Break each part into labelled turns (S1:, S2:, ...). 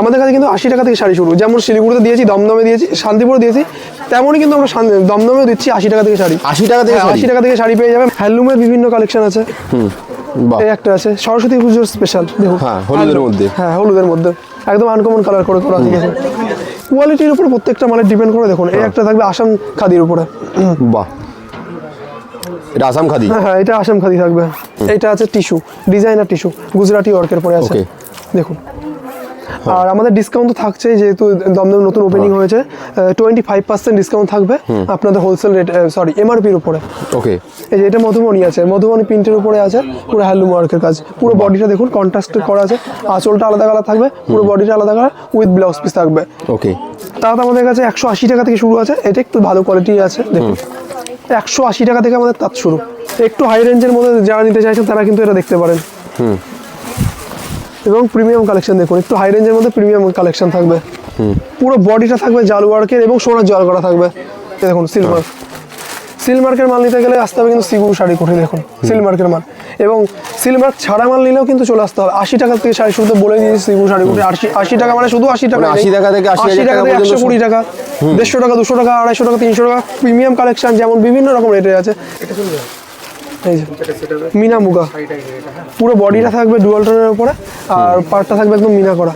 S1: আমাদের কাছে কিন্তু আশি টাকা থেকে শাড়ি শুরু। যেমন শিলিগুড়িতে দিয়েছি দমদমে দিয়েছি শান্তিপুরে দিয়েছি তেমনই কিন্তু আমরা দমদমেও দিচ্ছি আশি টাকা থেকে শাড়ি।
S2: আশি টাকা থেকে
S1: হ্যাঁ, আশি টাকা থেকে শাড়ি পেয়ে যাবেন। হ্যান্ডলুমের বিভিন্ন কালেকশন আছে। এই একটা আছে সরস্বতী পুজোর স্পেশাল দেখুন।
S2: হ্যাঁ, হলুদের মধ্যে।
S1: হ্যাঁ হলুদের মধ্যে। একদম আনকমন কালার করে করা আছে। কোয়ালিটির উপর প্রত্যেকটা মালের ডিপেন্ড করে দেখুন। এই একটা থাকবে আসাম খাদির উপরে।
S2: বাহ। এটা আসাম খাদি?
S1: হ্যাঁ হ্যাঁ এটা আসাম খাদি থাকবে। এটা আছে টিস্যু ডিজাইনার টিস্যু গুজরাটি ওয়ার্কের পরে আছে। দেখুন। আর আমাদের ডিসকাউন্ট তো থাকছে যেহেতু দমদম নতুন ওপেনিং হয়েছে টোয়েন্টি ফাইভ পার্সেন্ট ডিসকাউন্ট থাকবে আপনাদের হোলসেল রেট সরি এমআরপির উপরে।
S2: ওকে
S1: এই যে এটা মধুমণি আছে মধুমণি প্রিন্টের উপরে আছে পুরো হ্যান্ডলুম ওয়ার্কের কাজ। পুরো বডিটা দেখুন কন্ট্রাস্ট করা আছে আঁচলটা আলাদা কালার থাকবে পুরো বডিটা আলাদা কালার উইথ ব্লাউজ পিস থাকবে।
S2: ওকে
S1: তার আমাদের কাছে একশো আশি টাকা থেকে শুরু আছে এটা একটু ভালো কোয়ালিটি আছে দেখুন। একশো আশি টাকা থেকে আমাদের তাঁত শুরু। একটু হাই রেঞ্জের মধ্যে যারা নিতে চাইছেন তারা কিন্তু এটা দেখতে পারেন। এবং প্রিমিয়াম কালেকশন দেখুন একটু হাই রেঞ্জের মধ্যে প্রিমিয়াম কালেকশন থাকবে। পুরো বডিটা থাকবে জাল ওয়ার্কের এবং সোনার জল করা থাকবে। দেখুন সিলমার্ক সিলমার্কের মাল নিতে গেলে আসতে হবে কিন্তু সিগুর শাড়ি কোঠি দেখুন সিলমার্কের মাল। এবং সিলমার্ক ছাড়া মাল নিলেও কিন্তু চলে আসতে হবে। আশি টাকা থেকে শাড়ি শুরু বলে দিয়েছি সিগুর শাড়ি কোঠি। আশি আশি টাকা মানে শুধু আশি টাকা
S2: আশি টাকা থেকে আশি টাকা
S1: থেকে একশো কুড়ি টাকা দেড়শো টাকা দুশো টাকা আড়াইশো টাকা তিনশো টাকা প্রিমিয়াম কালেকশন যেমন বিভিন্ন রকম রেটের আছে। মিনা মুগা। পুরো বডিটা থাকবে ডুয়াল টোনের উপরে আর পার্টটা থাকবে একদম মিনা করা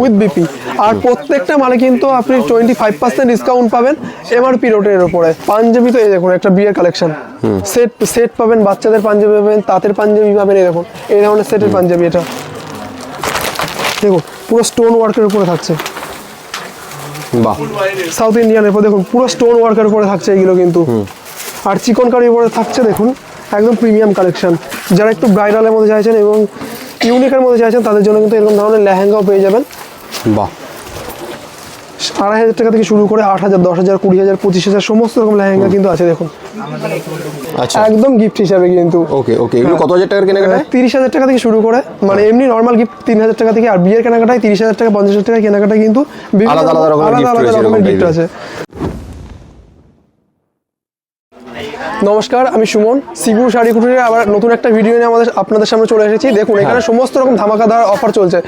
S1: উইথ বিপি আর প্রত্যেকটা মালে কিন্তু আপনি টোয়েন্টি ফাইভ পার্সেন্ট ডিসকাউন্ট পাবেন এমআরপি রোটের উপরে। পাঞ্জাবি তো এই দেখুন একটা বিয়ের কালেকশন সেট সেট পাবেন বাচ্চাদের পাঞ্জাবি পাবেন তাঁতের পাঞ্জাবি পাবেন এই দেখুন এই ধরনের সেটের পাঞ্জাবি এটা। দেখুন পুরো স্টোন ওয়ার্কের উপরে থাকছে।
S2: বাহ।
S1: সাউথ ইন্ডিয়ানের উপর দেখুন পুরো স্টোন ওয়ার্কের উপরে থাকছে এগুলো কিন্তু। আর চিকন কারির উপরে থাকছে দেখুন একদম প্রিমিয়াম কালেকশন যারা একটু ব্রাইডালের মধ্যে চাইছেন এবং ইউনিকের মধ্যে চাইছেন তাদের জন্য কিন্তু এরকম ধরনের লেহেঙ্গাও পেয়ে যাবেন।
S2: বাহ।
S1: আড়াই হাজার টাকা থেকে শুরু করে আট হাজার দশ হাজার কুড়ি হাজার পঁচিশ হাজার সমস্ত রকম লেহেঙ্গা কিন্তু আছে দেখুন।
S2: আচ্ছা।
S1: একদম গিফট হিসাবে কিন্তু।
S2: ওকে ওকে এগুলো কত হাজার টাকার কেনাকাটা?
S1: তিরিশ হাজার টাকা থেকে শুরু করে মানে এমনি নর্মাল গিফট তিন হাজার টাকা থেকে আর বিয়ের কেনাকাটায় তিরিশ হাজার টাকা পঞ্চাশ হাজার টাকা কেনাকাটায় কিন্তু
S2: আলাদা আলাদা রকমের
S1: গিফট আছে। নমস্কার আমি সুমন। সিগুর শাড়ি কুটিরে আবার নতুন একটা ভিডিও নিয়ে আমাদের আপনাদের সামনে চলে এসেছি। দেখুন এখানে সমস্ত রকম ধামাকা ধামাকাদার অফার চলছে।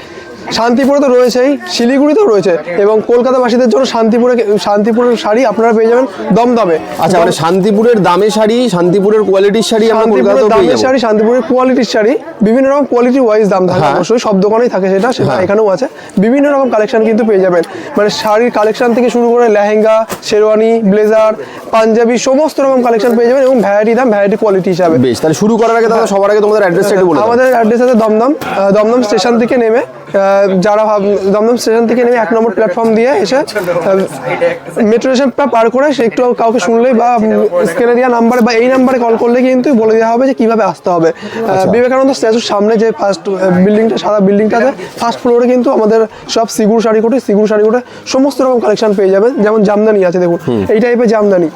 S1: শান্তিপুরে তো রয়েছেই শিলিগুড়িতেও রয়েছে এবং কলকাতাবাসীদের জন্য শান্তিপুরে শান্তিপুরের শাড়ি আপনারা পেয়ে যাবেন দমদমে
S2: আচ্ছা মানে শান্তিপুরের দামে শাড়ি শান্তিপুরের কোয়ালিটির শাড়ি আমরা কলকাতাতেও পেয়ে
S1: শাড়ি শান্তিপুরের কোয়ালিটির শাড়ি বিভিন্ন রকম কোয়ালিটি ওয়াইজ দাম থাকে
S2: হ্যাঁ।
S1: অবশ্যই সব দোকানেই থাকে সেটা সেটা
S2: হ্যাঁ।
S1: এখানেও আছে বিভিন্ন রকম কালেকশন কিন্তু পেয়ে যাবেন মানে শাড়ির কালেকশন থেকে শুরু করে লেহেঙ্গা শেরওয়ানি ব্লেজার পাঞ্জাবি সমস্ত রকম কালেকশন পেয়ে যাবেন এবং ভ্যারাইটি দাম ভ্যারাইটি কোয়ালিটি হিসাবে
S2: বেশ তাহলে শুরু করার আগে দাদা সবার আগে তোমাদের অ্যাড্রেসটা একটু বলে।
S1: আমাদের অ্যাড্রেস আছে দমদম দমদম স্টেশন থেকে নেমে যারা ভাব- দমদম স্টেশন থেকে নেমে এক নম্বর প্ল্যাটফর্ম দিয়ে এসে মেট্রো স্টেশনটা পার করে সে একটু কাউকে শুনলেই বা স্ক্রিনে দেওয়া নাম্বারে বা এই নাম্বারে কল করলে কিন্তু বলে দেওয়া হবে যে কীভাবে আসতে হবে। আহ, বিবেকানন্দ স্ট্যাচুর সামনে যে ফার্স্ট বিল্ডিংটা সাদা বিল্ডিংটা আছে ফার্স্ট ফ্লোরে কিন্তু আমাদের সব সিগুর শাড়ি কোটে সিগুর শাড়ি কোটে সমস্ত রকম কালেকশন পেয়ে যাবেন। যেমন জামদানি আছে দেখুন। এই টাইপের জামদানি।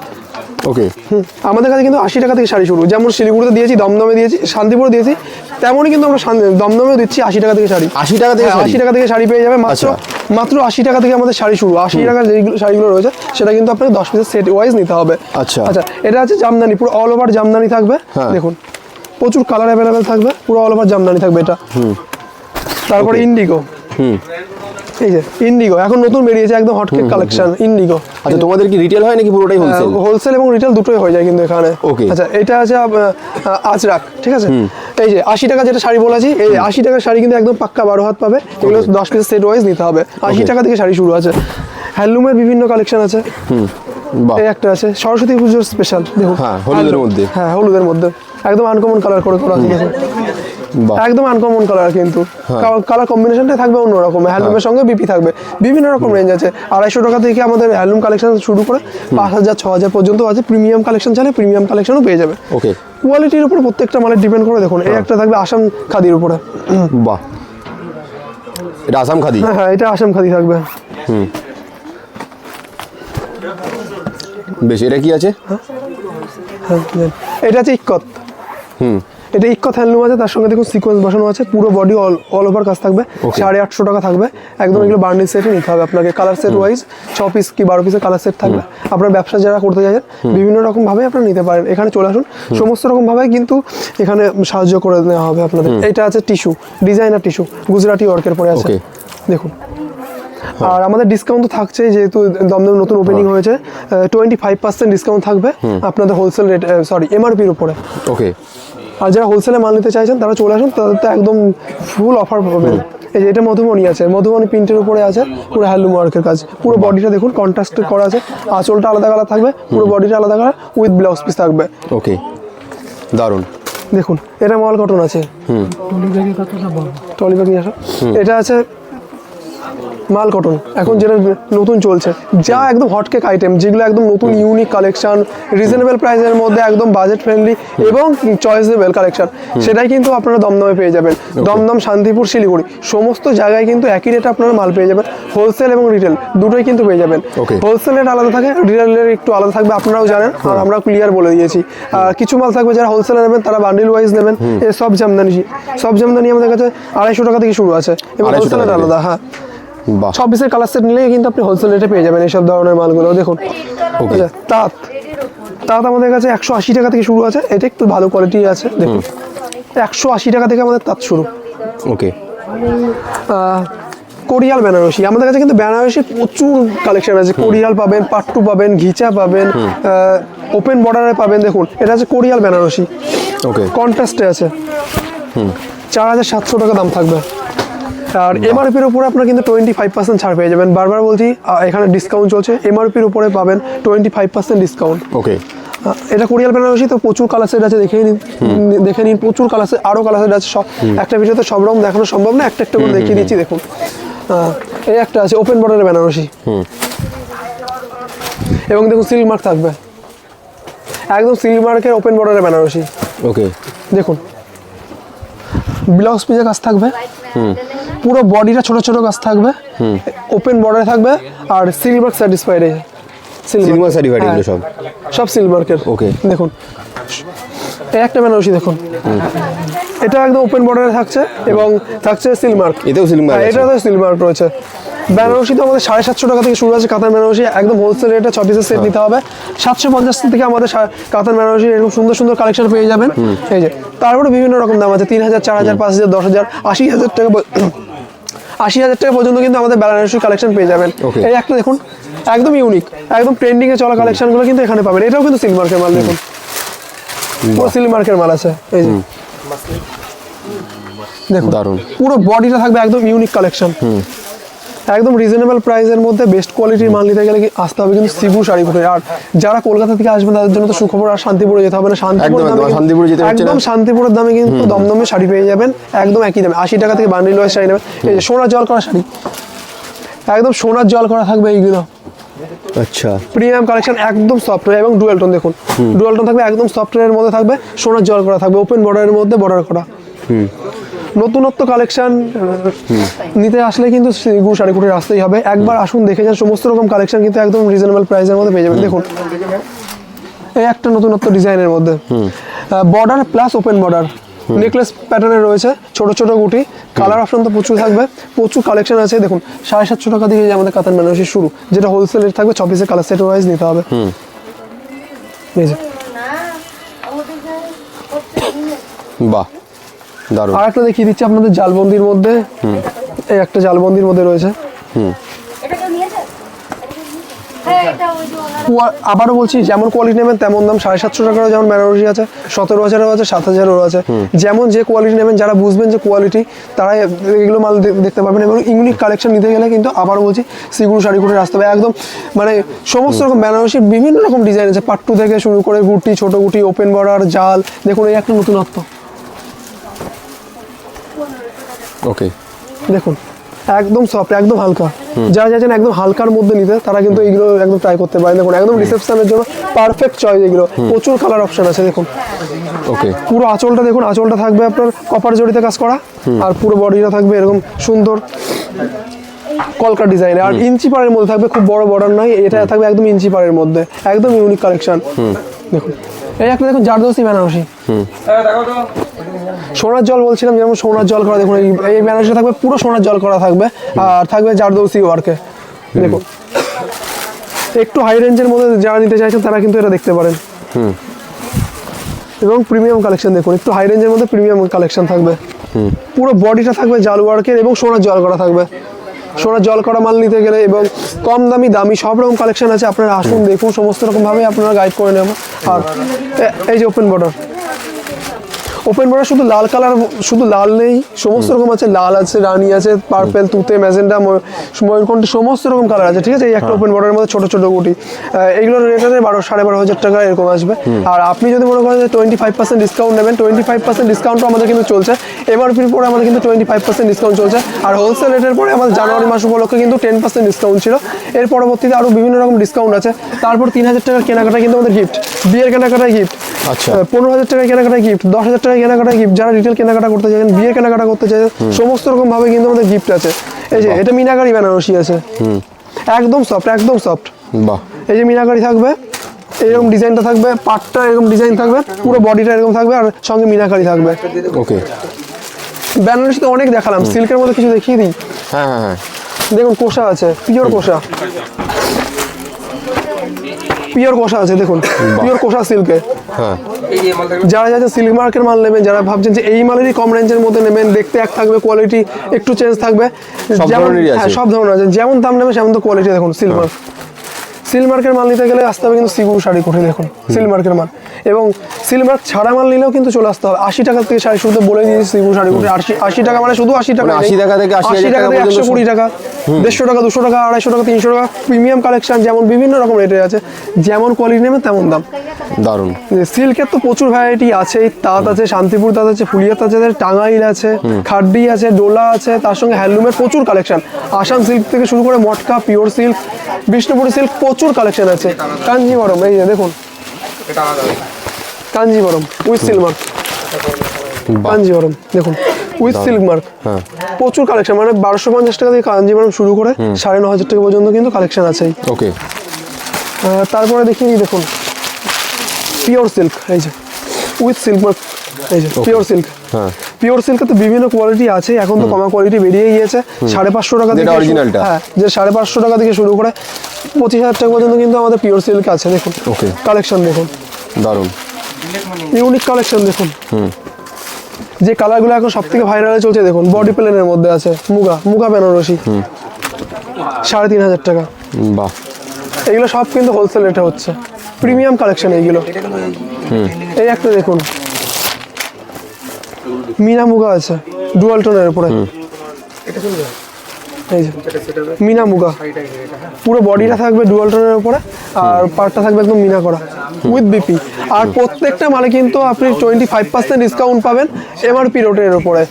S2: ওকে
S1: আমাদের কাছে কিন্তু আশি টাকা থেকে শাড়ি শুরু। যেমন শিলিগুড়িতে দিয়েছি দমদমে দিয়েছি শান্তিপুরে দিয়েছি তেমনই কিন্তু আমরা দমদমেও দিচ্ছি আশি টাকা থেকে শাড়ি।
S2: আশি টাকা থেকে
S1: হ্যাঁ, আশি টাকা থেকে শাড়ি পেয়ে যাবে। মাত্র
S2: আচ্ছা।
S1: মাত্র আশি টাকা থেকে আমাদের শাড়ি শুরু। আশি টাকার যেগুলো শাড়িগুলো রয়েছে সেটা কিন্তু আপনাকে দশ পিসের সেট ওয়াইজ নিতে হবে।
S2: আচ্ছা।
S1: আচ্ছা এটা আছে জামদানি পুরো অল ওভার জামদানি থাকবে।
S2: হ্যাঁ।
S1: দেখুন প্রচুর কালার অ্যাভেলেবেল থাকবে পুরো অল ওভার জামদানি থাকবে এটা। তারপরে ইন্ডিগো
S2: হুম।
S1: এই যে ইন্ডিগো এখন নতুন বেরিয়েছে একদম হটকেক কালেকশন ইন্ডিগো
S2: আচ্ছা তোমাদের কি রিটেল হয় নাকি পুরোটাই হোলসেল
S1: হোলসেল এবং রিটেল দুটোই হয়ে যায় কিন্তু এখানে।
S2: Okay.
S1: আচ্ছা এটা আছে আজরাক ঠিক আছে? এই যে আশি টাকা যেটা শাড়ি বলেছি এই আশি টাকার শাড়ি কিন্তু একদম পাক্কা বারো হাত পাবে। এগুলো দশ পিস সেট ওয়াইজ নিতে হবে। আশি. টাকা থেকে শাড়ি শুরু আছে। হ্যান্ডলুমের বিভিন্ন কালেকশন আছে। এই একটা আছে সরস্বতী পুজোর স্পেশাল দেখুন।
S2: হ্যাঁ, হলুদের মধ্যে।
S1: হ্যাঁ হলুদের মধ্যে। একদম আনকমন কালার করে করা আছে? দেখুন
S2: বাহ
S1: একদম আনকমন কালার কিন্তু। কালার কম্বিনেশনটা থাকবে অন্যরকম। হ্যান্ডলুমের সঙ্গে বিপি থাকবে। বিভিন্ন রকম রেঞ্জ আছে। আড়াইশো টাকা থেকে আমাদের হ্যান্ডলুম কালেকশন শুরু করে পাঁচ হাজার ছ হাজার পর্যন্ত আছে। প্রিমিয়াম কালেকশন চাইলে প্রিমিয়াম কালেকশনও পেয়ে যাবে।
S2: ওকে
S1: কোয়ালিটির উপর প্রত্যেকটা মালের ডিপেন্ড করে দেখুন। এই একটা থাকবে আসাম খাদির উপরে।
S2: বাহ। এটা আসাম খাদি
S1: হ্যাঁ হ্যাঁ এটা আসাম খাদি থাকবে। হুম।
S2: বেশ এটা কি আছে?
S1: হ্যাঁ, এটা আছে ইক্কত।
S2: হুম।
S1: এটা ইক্কত হ্যান্ডলুম আছে তার সঙ্গে দেখুন সিকোয়েন্স বসানো আছে পুরো বডি অল অল ওভার কাজ থাকবে। সাড়ে আটশো টাকা থাকবে। একদম এগুলো বান্ডিল সেটে নিতে হবে আপনাকে। কালার সেট ওয়াইজ ছ পিস কি বারো পিসের কালার সেট থাকবে। আপনার ব্যবসা যারা করতে চাইছেন বিভিন্ন রকম ভাবে আপনারা নিতে পারেন। এখানে চলে আসুন। সমস্ত রকম ভাবে কিন্তু এখানে সাহায্য করে দেওয়া হবে আপনাদের। এটা আছে টিস্যু ডিজাইনার টিস্যু গুজরাটি ওয়ার্কের পরে আছে। দেখুন। আর আমাদের ডিসকাউন্ট তো থাকছে যেহেতু দমদম নতুন ওপেনিং হয়েছে টোয়েন্টি ফাইভ পার্সেন্ট ডিসকাউন্ট থাকবে আপনাদের হোলসেল রেট সরি এমআরপির উপরে।
S2: ওকে
S1: আর যারা হোলসেলে মাল নিতে চাইছেন তারা চলে আসুন তাদের তো একদম ফুল অফার পাবেন। এই যে এটা মধুবনী আছে মধুবনী প্রিন্টের উপরে আছে পুরো হ্যান্ডলুম ওয়ার্কের কাজ। পুরো বডিটা দেখুন কন্ট্রাস্ট করা আছে আঁচলটা আলাদা কালার থাকবে পুরো বডিটা আলাদা কালার উইথ ব্লাউজ পিস থাকবে।
S2: ওকে দারুণ।
S1: দেখুন এটা মল কটন আছে টলি ব্যাগ নিয়ে আসো। এটা আছে মাল কটন এখন যেটা নতুন চলছে। যা একদম হটকেক আইটেম যেগুলো একদম নতুন ইউনিক কালেকশন রিজনেবল প্রাইসের মধ্যে একদম বাজেট ফ্রেন্ডলি এবং চয়েসেবল কালেকশন সেটাই কিন্তু আপনারা দমদমে পেয়ে যাবেন। দমদম শান্তিপুর শিলিগুড়ি। সমস্ত জায়গায় কিন্তু একই রেটে আপনারা মাল পেয়ে যাবেন। হোলসেল এবং রিটেল দুটোই কিন্তু পেয়ে যাবেন. হোলসেল রেট আলাদা থাকে রিটেল রেট একটু আলাদা থাকবে আপনারাও জানেন। আর আমরা ক্লিয়ার বলে দিয়েছি। আর কিছু মাল থাকবে যারা হোলসেলে নেবেন তারা বান্ডিল ওয়াইজ নেবেন। সব জামদানি সব জামদানি আমাদের কাছে আড়াইশো টাকা থেকে শুরু আছে। এবং
S2: 250
S1: হোলসেল
S2: টাকা
S1: আলাদা হ্যাঁ। সব পিসের কালার সেট নিলেই কিন্তু আপনি হোলসেল রেটে পেয়ে যাবেন এইসব ধরনের মালগুলো। দেখুন
S2: ওকে
S1: তাঁত। তাঁত আমাদের কাছে একশো আশি টাকা থেকে শুরু আছে। এটা একটু ভালো কোয়ালিটি আছে। দেখুন একশো আশি টাকা থেকে আমাদের তাঁত শুরু।
S2: ওকে
S1: কোরিয়াল বেনারসি। আমাদের কাছে কিন্তু বেনারসি প্রচুর কালেকশন আছে। কোরিয়াল পাবেন পাট্টু পাবেন ঘিচা পাবেন ওপেন বর্ডারে পাবেন। দেখুন এটা আছে কোরিয়াল বেনারসি।
S2: ওকে
S1: কন্ট্রাস্টে আছে। চার হাজার সাতশো টাকা দাম থাকবে। আর এমআরপির উপরে আপনার কিন্তু টোয়েন্টি ফাইভ পার্সেন্ট ছাড় পেয়ে যাবেন। বারবার বলছি এখানে ডিসকাউন্ট চলছে। এমআরপির উপরে পাবেন twenty five percent discount
S2: okay
S1: এটা কোরিয়াল বেনারসি তো প্রচুর কালার সেট আছে দেখে নিন। দেখে নিন প্রচুর কালার সেট আরও কালার সেট আছে সব। একটা ভিডিওতে সব রকম দেখানো সম্ভব না একটা একটা করে দেখিয়ে দিচ্ছি দেখুন। এই একটা আছে ওপেন বর্ডারের বেনারসি। এবং দেখুন সিল্ক মার্ক থাকবে। একদম সিল্ক মার্কের ওপেন বর্ডারের বেনারসি।
S2: ওকে
S1: দেখুন। ব্লাউজ পিসের কাজ থাকবে। পুরো বডিটা ছোট ছোট কাজ থাকবে। ওপেন বর্ডারে থাকবে আর সিলভার স্যাটিসফাইড
S2: সিলভার স্যাটিসফাইড এগুলো সব?
S1: সব সিলভার্কের
S2: ওকে।
S1: দেখুন। এই একটা বেনারসি দেখুন। এটা একদম ওপেন বর্ডারে থাকছে এবং থাকছে সিলমার্ক
S2: এটাও
S1: সিলমার্ক এটাতেও? সিলমার্ক রয়েছে। বেনারসি তো আমাদের সাড়ে সাতশো টাকা থেকে শুরু আছে কাতার বেনারসি একদম হোলসেল রেটে ছ পিসের সেট নিতে হবে। সাতশো পঞ্চাশ থেকে আমাদের কাতার বেনারসি এরকম সুন্দর সুন্দর কালেকশন পেয়ে যাবেন। এই যে তারপরে বিভিন্ন রকম দাম আছে তিন হাজার চার হাজার পাঁচ হাজার দশ হাজার আশি হাজার টাকা আশি হাজার টাকা পর্যন্ত কিন্তু আমাদের বেনারসি কালেকশন পেয়ে যাবেন। এই একটা দেখুন একদম ইউনিক একদম ট্রেন্ডিং এ চলা কালেকশনগুলো কিন্তু এখানে পাবেন। এটাও কিন্তু সিল্ক মার্কের মাল দেখুন। পুরো সিল্ক মার্কের মাল আছে এই যে। দেখুন পুরো বডিটা থাকবে একদম ইউনিক কালেকশন একদম রিজনেবল প্রাইসের মধ্যে বেস্ট কোয়ালিটির মাল নিতে গেলে কি আসতে হবে কিন্তু সিবু শাড়ি ফুটে আর যারা কলকাতা থেকে আসবেন তাদের জন্য তো সুখবর আর শান্তিপুরে যেতে হবে না। শান্তিপুর
S2: শান্তিপুরে যেতে
S1: একদম শান্তিপুরের দামে কিন্তু দমদমে শাড়ি পেয়ে যাবেন একদম একই দামে। আশি টাকা থেকে বান্ডিল ওয়াইজ শাড়ি নেবেন। এই যে সোনার জল করা শাড়ি একদম সোনার জল করা থাকবে এইগুলো।
S2: আচ্ছা।
S1: প্রিমিয়াম কালেকশন একদম সফটওয়্যার এবং ডুয়েল টোন দেখুন। ডুয়েল টোন থাকবে একদম সফটওয়্যারের মধ্যে থাকবে সোনার জল করা থাকবে ওপেন বর্ডারের মধ্যে বর্ডার করা। নতুনত্ব কালেকশন নিতে আসলে কিন্তু গু শাড়ি কুটির আসতেই হবে। একবার আসুন দেখে যান সমস্ত রকম কালেকশন কিন্তু একদম রিজনেবল প্রাইসের মধ্যে পেয়ে যাবেন। দেখুন এই একটা নতুনত্ব ডিজাইনের মধ্যে। Border plus open border necklace প্যাটার্নের রয়েছে ছোট ছোট গুটি। কালার অপশন তো প্রচুর থাকবে। প্রচুর কালেকশন আছে। দেখুন সাড়ে সাতশো টাকা থেকে যে আমাদের কাতান বেনারসি শুরু যেটা হোলসেল রেট থাকবে ছ পিসের কালার সেট ওয়াইজ নিতে হবে।
S2: বাহ।
S1: আর একটা দেখিয়ে দিচ্ছি আপনাদের জালবন্দির মধ্যে। এই একটা জালবন্দির মধ্যে রয়েছে। আবারও বলছি যেমন কোয়ালিটি নেবেন তেমন দাম। সাড়ে সাতশো টাকারও যেমন বেনারসি আছে সতেরো হাজারও আছে সাত হাজারও আছে। যেমন যে কোয়ালিটি নেবেন যারা বুঝবেন যে কোয়ালিটি তারাই এগুলো মাল দেখতে পাবেন এবং ইউনিক কালেকশন নিতে গেলে কিন্তু আবারও বলছি সিগুড় শাড়ি কুটির আসতে হবে। একদম মানে সমস্ত রকম বেনারসির বিভিন্ন রকম ডিজাইন আছে। পাট্টু থেকে শুরু করে গুটি ছোট গুটি ওপেন বর্ডার জাল। দেখুন এই একটা নতুনত্ব
S2: ওকে
S1: দেখুন একদম সফট একদম হালকা। যারা চাইছেন একদম হালকার মধ্যে নিতে তারা কিন্তু এইগুলো একদম ট্রাই করতে পারেন। দেখুন একদম রিসেপশনের জন্য পারফেক্ট চয়েস এগুলো। প্রচুর কালার অপশন আছে দেখুন।
S2: ওকে
S1: পুরো আঁচলটা দেখুন আঁচলটা থাকবে আপনার কপার জড়িতে কাজ করা আর পুরো বডিটা থাকবে এরকম সুন্দর কলকা ডিজাইন আর ইঞ্চি পাড়ের মধ্যে থাকবে খুব বড় বর্ডার নয় এটা থাকবে একদম ইঞ্চি পাড়ের মধ্যে। একদম ইউনিক কালেকশন দেখুন। এই একটা দেখুন জারদোসি বেনারসি। সোনার জল বলছিলাম যেমন সোনার জল করা দেখুন এই- এই বেনারসি থাকবে পুরো সোনার জল করা থাকবে আর থাকবে জারদৌসি ওয়ার্কে। দেখুন। একটু হাই রেঞ্জের মধ্যে যারা নিতে চাইছেন তারা কিন্তু এটা দেখতে পারেন। এবং প্রিমিয়াম কালেকশন দেখুন একটু হাই রেঞ্জের মধ্যে প্রিমিয়াম কালেকশন থাকবে। পুরো বডিটা থাকবে জাল ওয়ার্কের এবং সোনার জল করা থাকবে। সোনার জল করা মাল নিতে গেলে এবং কম দামি দামি সব রকম কালেকশন আছে। আপনারা আসুন দেখুন সমস্ত রকমভাবে আপনারা গাইড করে নেব। আর এই যে ওপেন বর্ডার ওপেন বর্ডার শুধু লাল কালার শুধু লাল নেই সমস্ত রকম আছে। লাল আছে রানী আছে পার্পেল তুতে ম্যাজেন্ডা ময়ূরকণ্ঠী সমস্ত রকম কালার আছে ঠিক আছে? এই একটা ওপেন বর্ডারের মধ্যে ছোট ছোট গুটি। এগুলোর রেট আছে বারো সাড়ে বারো হাজার টাকা এরকম আসবে। আর আপনি যদি মনে করেন টোয়েন্টি ফাইভ পার্সেন্ট ডিসকাউন্ট নেবেন টোয়েন্টি ফাইভ পার্সেন্ট ডিসকাউন্টও আমাদের কিন্তু চলছে। এমআরপির পরে আমাদের কিন্তু টোয়েন্টি ফাইভ পার্সেন্ট ডিসকাউন্ট চলছে। আর হোলসেল রেটের পরে আমাদের জানুয়ারি মাস উপলক্ষে কিন্তু টেন পার্সেন্ট ডিসকাউন্ট ছিল। এর পরবর্তীতে আরও বিভিন্ন রকম ডিসকাউন্ট আছে। তারপর তিন হাজার টাকার কেনাকাটা কিন্তু আমাদের গিফট বিয়ের কেনাকাটায় গিফট
S2: আচ্ছা।
S1: পনেরো হাজার টাকায় কেনাকাটায় গিফট দশ হাজার টাকায় কেনাকাটায় গিফট যারা রিটেল কেনাকাটা করতে চাইছেন বিয়ের কেনাকাটা করতে চাইছেন সমস্ত রকম ভাবে কিন্তু আমাদের গিফট আছে। এই যে এটা মিনাকারি বেনারসি আছে। একদম সফট একদম সফট
S2: বাহ।
S1: এই যে মিনাকারি থাকবে এরকম ডিজাইনটা থাকবে পাটটা এরকম ডিজাইন থাকবে পুরো বডিটা এরকম থাকবে আর সঙ্গে মিনাকারি থাকবে।
S2: ওকে
S1: বেনারসি তো অনেক দেখালাম সিল্কের মধ্যে কিছু দেখিয়ে দিই।
S2: হ্যাঁ হ্যাঁ হ্যাঁ।
S1: দেখুন কোষা আছে পিওর কোষা। পিওর কোষা আছে দেখুন পিওর কোষা সিল্কে।
S2: হ্যাঁ।
S1: যারা যাচ্ছে সিল্ক মার্কের মাল নেবেন যারা ভাবছেন যে এই মালেরই কম রেঞ্জের মধ্যে নেবেন দেখতে এক থাকবে কোয়ালিটি একটু চেঞ্জ থাকবে যেমন হ্যাঁ সব ধরনের আছে যেমন দাম নেবে সেমন তো কোয়ালিটি দেখুন সিল্ক মার্ক সিল মার্কের মাল নিতে গেলে আসতে হবে কিন্তু সিবু শাড়ি কোঠে দেখুন সিল মার্কের মাল। এবং সিল মার্ক ছাড়া মাল নিলেও কিন্তু চলে আসতে হবে। আশি টাকা থেকে শাড়ি শুরুতে বলে দিয়েছি সিবু শাড়ি কোঠে আশি আশি টাকা মানে শুধু আশি টাকা
S2: আশি টাকা থেকে আশি
S1: টাকা থেকে একশো কুড়ি টাকা দেড়শো টাকা দুশো টাকা আড়াইশো টাকা তিনশো টাকা প্রিমিয়াম কালেকশন যেমন বিভিন্ন রকম রেটের আছে যেমন কোয়ালিটি নেবেন তেমন দাম।
S2: দারুণ।
S1: সিল্কের তো প্রচুর ভ্যারাইটি আছে তাঁত আছে শান্তিপুর তাঁত আছে ফুলিয়া তাঁত আছে টাঙ্গাইল আছে খাড্ডি আছে ডোলা আছে তার সঙ্গে হ্যান্ডলুমের প্রচুর কালেকশন আসাম সিল্ক থেকে শুরু করে Matka pure silk Bishnupuri silk প্রচুর কালেকশন আছে। কাঞ্জিবরম এই Kanjivaram with silk mark Kanjivaram দেখুন উইথ সিল্ক মার্ক
S2: হ্যাঁ।
S1: প্রচুর কালেকশন মানে বারোশো পঞ্চাশ টাকা থেকে কাঞ্জিবরম শুরু করে সাড়ে ন হাজার টাকা পর্যন্ত কিন্তু কালেকশন আছেই।
S2: ওকে।
S1: তারপরে দেখি দেখুন পিওর সিল্ক এই যে উইথ সিল্ক মার্ক এই যে পিওর সিল্ক
S2: হ্যাঁ।
S1: পিওর সিল্কের তো বিভিন্ন কোয়ালিটি আছে এখন তো কমা কোয়ালিটি বেরিয়ে গিয়েছে সাড়ে পাঁচশো টাকা থেকে হ্যাঁ যে সাড়ে পাঁচশো টাকা থেকে শুরু করে পঁচিশ হাজার টাকা পর্যন্ত কিন্তু আমাদের পিওর সিল্ক আছে দেখুন।
S2: ওকে
S1: কালেকশন দেখুন।
S2: দারুণ।
S1: ইউনিক কালেকশন দেখুন। হুম। যে কালারগুলো এখন সব থেকে ভাইরালে চলছে দেখুন বডি প্লেনের মধ্যে আছে মুগা মুগা বেনারসি। সাড়ে তিন হাজার টাকা।
S2: বাহ।
S1: এগুলো সব কিন্তু হোলসেল রেটে হচ্ছে। প্রিমিয়াম কালেকশন এইগুলো। এই একটা দেখুন। মিনা মুগা আছে ডুয়াল টোনের উপরে। এই যে মিনা মুগা। পুরো বডিটা থাকবে ডুয়াল টোনের উপরে আর পার্টটা থাকবে একদম মিনা করা উইথ বিপি আর প্রত্যেকটা মালে কিন্তু আপনি টোয়েন্টি ফাইভ পার্সেন্ট ডিসকাউন্ট পাবেন এমআরপি রোটের উপরে।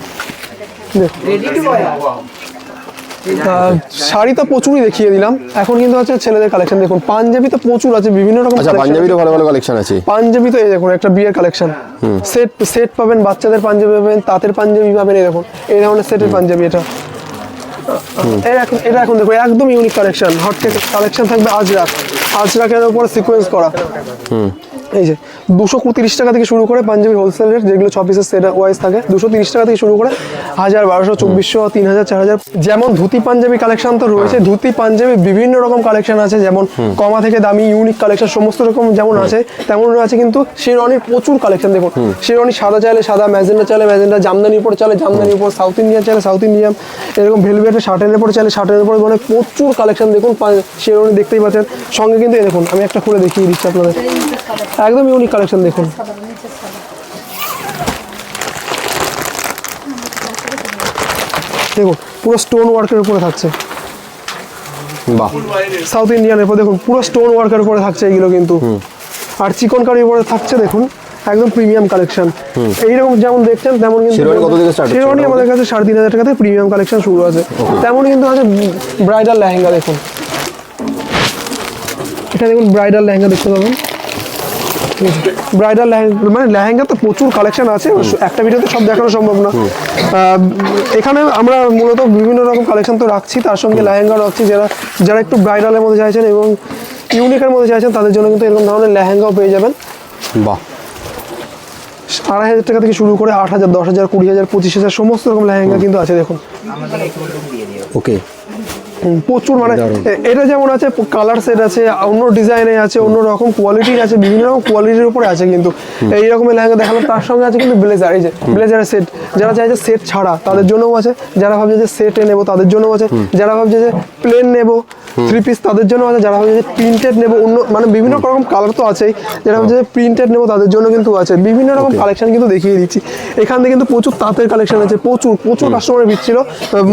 S1: শাড়ি তো প্রচুরই দেখিয়ে দিলাম। এখন কিন্তু হচ্ছে ছেলেদের কালেকশন দেখুন পাঞ্জাবি তো প্রচুর আছে বিভিন্ন রকম
S2: আচ্ছা
S1: collection
S2: পাঞ্জাবিরও ভালো ভালো কালেকশন আছে।
S1: পাঞ্জাবি তো এই দেখুন একটা বিয়ের কালেকশন সেট সেট পাবেন বাচ্চাদের পাঞ্জাবি পাবেন তাঁতের পাঞ্জাবি পাবেন এই দেখুন। এই ধরনের সেটের পাঞ্জাবি এটা। এখন এটা এখন দেখো একদম ইউনিক কালেকশন হট কালেকশন থাকবে আজরাক। আজরাকের উপর সিকোয়েন্স করা। এই যে দুশো তিরিশ টাকা থেকে শুরু করে পাঞ্জাবি হোলসেল রেট যেগুলো ছ পিসের সেট ওয়াইজ থাকে দুশো তিরিশ টাকা থেকে শুরু করে হাজার বারোশো চব্বিশশো তিন হাজার চার হাজার যেমন ধুতি পাঞ্জাবি কালেকশন তো রয়েছে ধুতি পাঞ্জাবি বিভিন্ন রকম কালেকশন আছে যেমন কমা থেকে দামি ইউনিক কালেকশন সমস্ত রকম যেমন আছে তেমন আছে কিন্তু শেরওয়ানির প্রচুর কালেকশন দেখুন। শেরওয়ানি সাদা চাইলে সাদা ম্যাজেন্ডা চাইলে ম্যাজেন্ডা জামদানির উপর চাইলে জামদানির উপর সাউথ ইন্ডিয়ান চাইলে সাউথ ইন্ডিয়ান এরকম ভেলভেটের শার্টের উপর চাইলে শার্টের উপর মানে প্রচুর কালেকশন দেখুন শেরওয়ানি দেখতেই পাচ্ছেন। সঙ্গে কিন্তু দেখুন আমি একটা খুলে দেখিয়ে দিচ্ছি আপনাদের। একদম ইউনিক কালেকশন দেখুন। দেখুন পুরো স্টোন ওয়ার্কের উপরে থাকছে।
S2: বাহ।
S1: সাউথ ইন্ডিয়ানের উপর দেখুন পুরো স্টোন ওয়ার্কের উপরে থাকছে এগুলো কিন্তু। আর চিকন কারির উপরে থাকছে দেখুন একদম প্রিমিয়াম কালেকশন এইরকম যেমন দেখছেন তেমন কিন্তু
S2: শেরওয়ানি?
S1: আমাদের কাছে সাড়ে তিন হাজার টাকা থেকে প্রিমিয়াম কালেকশন শুরু আছে। তেমন কিন্তু আছে ব্রাইডাল লেহেঙ্গা দেখুন। এটা দেখুন ব্রাইডাল লেহেঙ্গা দেখতে পাবেন। ব্রাইডাল লেহেঙ্গা মানে লেহেঙ্গা তো প্রচুর কালেকশন আছে একটা ভিডিওতে সব দেখানো সম্ভব না। এখানে আমরা মূলত বিভিন্ন রকম কালেকশন তো রাখছি তার সঙ্গে লেহেঙ্গা রাখছি যারা যারা একটু ব্রাইডালের মধ্যে চাইছেন এবং ইউনিকের মধ্যে চাইছেন তাদের জন্য কিন্তু এরকম ধরনের লেহেঙ্গাও পেয়ে যাবেন।
S2: বাহ।
S1: আড়াই হাজার টাকা থেকে শুরু করে আট হাজার দশ হাজার কুড়ি হাজার পঁচিশ হাজার সমস্ত রকম লেহেঙ্গা কিন্তু আছে দেখুন।
S2: ওকে
S1: প্রচুর মানে এটা যেমন আছে কালার সেট আছে অন্য ডিজাইনে আছে অন্য রকম কোয়ালিটির আছে বিভিন্ন রকম কোয়ালিটির উপরে আছে কিন্তু। এই রকমের লেহেঙ্গা দেখালাম তার সঙ্গে আছে কিন্তু ব্লেজার এই যে ব্লেজারের সেট যারা চাইছে সেট ছাড়া তাদের জন্যও আছে। যারা ভাবছে যে সেটে নেব তাদের জন্যও আছে। যারা ভাবছে যে প্লেন নেব থ্রি পিস তাদের জন্য আছে। যারা ভাবছে যে প্রিন্টেড নেব অন্য মানে বিভিন্ন রকম কালার তো আছেই। যারা ভাবছে যে প্রিন্টেড নেব তাদের জন্য কিন্তু আছে। বিভিন্ন রকম কালেকশন কিন্তু দেখিয়ে দিচ্ছি। এখান থেকে কিন্তু প্রচুর তাঁতের কালেকশন আছে প্রচুর প্রচুর কাস্টমার ভিড়ছিল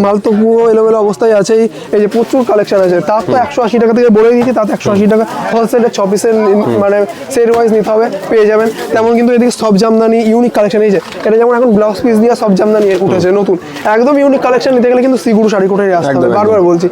S1: মাল তো পুরো এলোমেলো অবস্থায় আছেই। এই যে প্রচুর কালেকশন আছে। তার তো একশো আশি টাকা থেকে বলে দিয়েছি তাতে একশো আশি টাকা হোলসেলের ছ পিসের মানে সেট ওয়াইজ নিতে হবে পেয়ে যাবেন। তেমন কিন্তু এদিকে সব জামদানি ইউনিক কালেকশন এই যে এটা যেমন এখন ব্লাউজ পিস দিয়ে সব জামদানি উঠেছে নতুন। একদম ইউনিক কালেকশন নিতে গেলে কিন্তু সিগুরু শাড়ি কোটাই আসতে হবে। বারবার বলছি।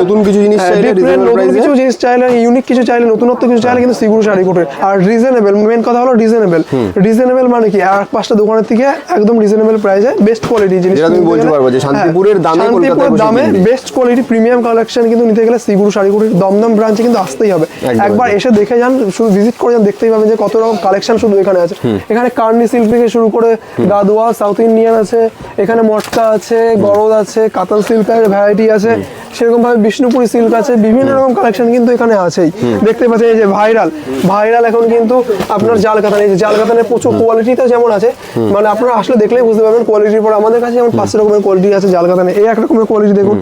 S2: নতুন কিছু জিনিস
S1: হ্যাঁ,
S2: চাইলে
S1: নতুন কিছু জিনিস চাইলে ইউনিক কিছু চাইলে নতুনত্ব কিছু চাইলে কিন্তু সিগুরু শাড়ি কোটের আর রিজনেবল মেন কথা হলো রিজনেবল রিজনেবল মানে কি? আর পাঁচটা দোকানের থেকে একদম রিজনেবল প্রাইসে বেস্ট কোয়ালিটি জিনিস
S2: তুমি বলতে পারবে যে
S1: হ্যাঁ,
S2: শান্তিপুরের দামে
S1: শান্তিপুরের দামে বেস্ট কোয়ালিটি প্রিমিয়াম কালেকশন কিন্তু নিতে গেলে সিগুরু শাড়িগুড়ির দমদম ব্রাঞ্চে কিন্তু আসতেই হবে। একবার এসে দেখে যান শুধু ভিজিট করে যান দেখতেই পাবেন যে কত রকম কালেকশন শুধু এখানে আছে। এখানে কার্নি সিল্ক থেকে শুরু করে গাদোয়া সাউথ ইন্ডিয়ান আছে এখানে মটকা আছে গরদ আছে কাতান সিল্কের ভ্যারাইটি আছে। সেরকম ভাবে বিষ্ণুপুরি সিল্ক আছে বিভিন্ন রকম কালেকশন কিন্তু এখানে আছেই। দেখতে পাচ্ছেন এই যে ভাইরাল ভাইরাল এখন কিন্তু আপনার জাল কাতান এই যে জাল কাতানের প্রচুর কোয়ালিটিতে যেমন আছে মানে আপনারা আসলে দেখলেই বুঝতে পারবেন কোয়ালিটির পর আমাদের কাছে যেমন পাঁচ রকমের কোয়ালিটি আছে জাল কাতানে এই এক রকমের কোয়ালিটি দেখুন।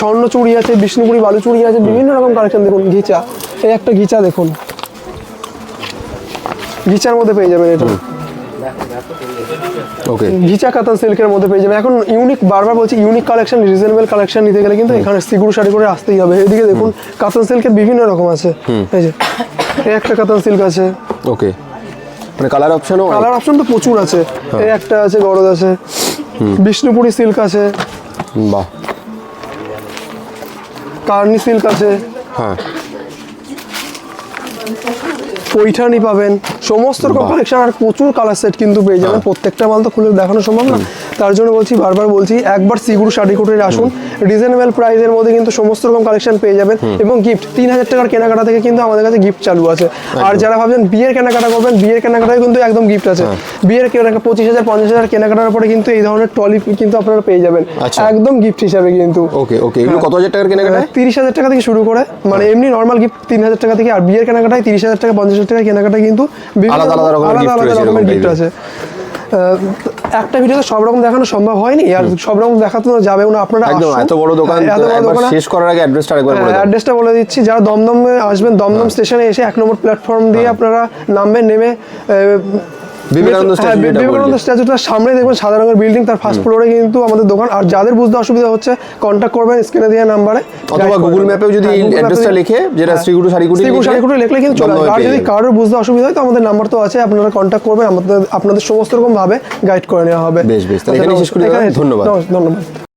S1: স্বর্ণ চুড়ি আছে বিষ্ণুপুরি বালু চুড়ি আছে বিভিন্ন রকম কালেকশন দেখুন। ঘিচা। এই একটা ঘিচা দেখুন। ঘিচার মধ্যে পেয়ে যাবেন এটা।
S2: ওকে
S1: ঘিচা কাতান সিল্কের মধ্যে পেয়ে যাবেন। এখন ইউনিক বারবার বলছি ইউনিক কালেকশন রিজনেবল কালেকশন নিতে গেলে কিন্তু এখানে সিগুরু শাড়ি করে আসতেই হবে। এদিকে দেখুন কাতান সিল্কের বিভিন্ন রকম আছে। এই যে একটা কাতান সিল্ক আছে।
S2: ওকে মানে কালার অপশনও
S1: কালার অপশন তো প্রচুর আছে। এই একটা আছে গরদ আছে। বিষ্ণুপুরি সিল্ক আছে।
S2: বাহ।
S1: কার্নি সিল্ক আছে।
S2: হ্যাঁ।
S1: পৈঠানি পাবেন। সমস্ত রকম। কালেকশন আর প্রচুর কালার সেট কিন্তু পেয়ে যাবেন। প্রত্যেকটা মাল তো খুলে দেখানো সম্ভব না। তার জন্য বলছি বারবার বলছি একবার সিগুরু শাড়ি কোটের আসুন। রিজনেবল প্রাইসের মধ্যে কিন্তু সমস্ত রকম কালেকশন পেয়ে যাবেন এবং গিফট তিন হাজার টাকার কেনাকাটা থেকে কিন্তু আমাদের কাছে গিফট চালু আছে। আর যারা ভাবছেন বিয়ের কেনাকাটা করবেন বিয়ের কেনাকাটায় কিন্তু একদম গিফট আছে। বিয়ের কেনাকাটা পঁচিশ হাজার পঞ্চাশ হাজার কেনাকাটার পরে কিন্তু এই ধরনের ট্রলি কিন্তু আপনারা পেয়ে যাবেন।
S2: আচ্ছা।
S1: একদম গিফট হিসাবে কিন্তু।
S2: ওকে ওকে। এগুলো কত হাজার টাকার কেনাকাটা
S1: তিরিশ হাজার টাকা থেকে শুরু করে। মানে এমনি নর্মাল গিফট তিন হাজার টাকা থেকে আর বিয়ের কেনাকাটায় তিরিশ হাজার টাকা পঞ্চাশ হাজার টাকা কেনাকাটায় কিন্তু
S2: আলাদা আলাদা রকমের
S1: গিফট আছে। একটা ভিডিওতে সব রকম দেখানো সম্ভব হয়নি আর সব রকম দেখাতে তো যাবেও না। আপনারা
S2: একদম এত বড় দোকান
S1: হ্যাঁ, দোকান।
S2: শেষ করার আগে অ্যাড্রেসটা আরেকবার বলে হ্যাঁ।
S1: অ্যাড্রেসটা বলে দিচ্ছি। যারা দমদমে আসবেন দমদম স্টেশনে এসে এক নম্বর প্ল্যাটফর্ম দিয়ে আপনারা নামবেন নেমে
S2: বিবেকানন্দ
S1: হ্যাঁ, স্ট্যাচুটার সামনে দেখবেন সাদা রঙের বিল্ডিং তার ফার্স্ট ফ্লোরে কিন্তু আমাদের দোকান। আর যাদের বুঝতে অসুবিধা হচ্ছে কন্ট্যাক্ট করবেন স্ক্রিনে দেওয়া নাম্বারে
S2: অথবা গুগল ম্যাপেও যদি অ্যাড্রেসটা লিখে যেটা শ্রীগুরু শাড়িকুটি
S1: শ্রীগুরু
S2: লিখলে
S1: শাড়িকুটি লিখলে কিন্তু চলে আর যদি কারোর বুঝতে অসুবিধা হয় তো আমাদের নাম্বার তো আছে আপনারা কন্ট্যাক্ট করবেন আমাদের আপনাদের সমস্ত রকম ভাবে গাইড করে নেওয়া হবে।
S2: বেশ, বেশ। তাহলে এখানেই শেষ করি ধন্যবাদ।
S1: ধন্যবাদ।